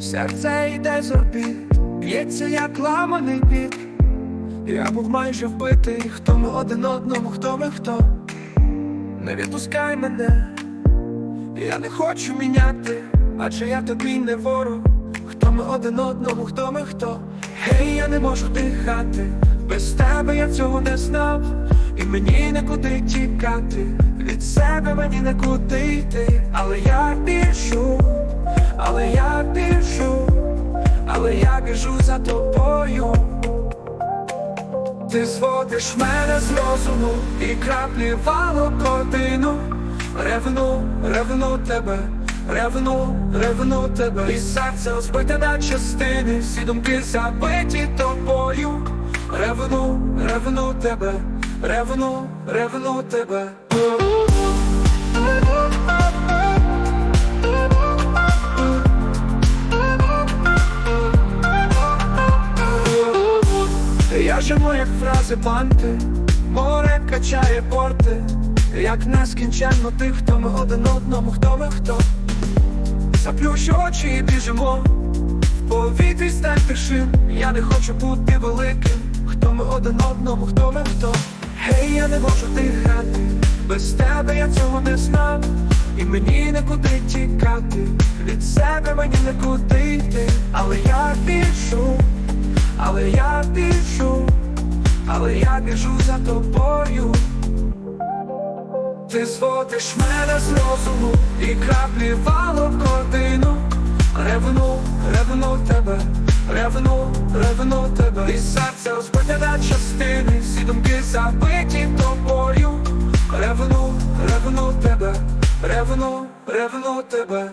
Серце йде з орбіт, б'ється як ламаний біт. Я був майже вбитий, хто ми один одному, хто ми хто. Не відпускай мене, я не хочу міняти, адже я тобі не ворог. Хто ми один одному, хто ми хто. Гей, я не можу дихати, без тебе я цього не знав, і мені некуди тікати. Від себе мені некуди йти, але я біжу, але я біжу, але я біжу за тобою. Ти зводиш мене з розуму і краплі картину Ревну, ревну тебе, ревну, ревну тебе. І серце розбите на частини, всі думки забиті тобою. Ревну, ревну тебе, ревну, ревну тебе Живу, як фрази банти, море качає порти, як нескінченно тих, хто ми один одному, хто ми хто. Заплющу очі і біжимо, в повітрі стань тишин, я не хочу бути великим, хто ми один одному, хто ми хто. Гей, я не можу дихати, без тебе я цього не знав, і мені некуди тікати, від себе мені некуди йти, але я біжу. Але я біжу, але я біжу за тобою. Ти зводиш мене з розуму і краплі вало картину Ревну, ревну тебе, ревну, ревну тебе. І серце розбите частини, всі думки забиті тобою. Ревну, ревну тебе, ревну, ревну тебе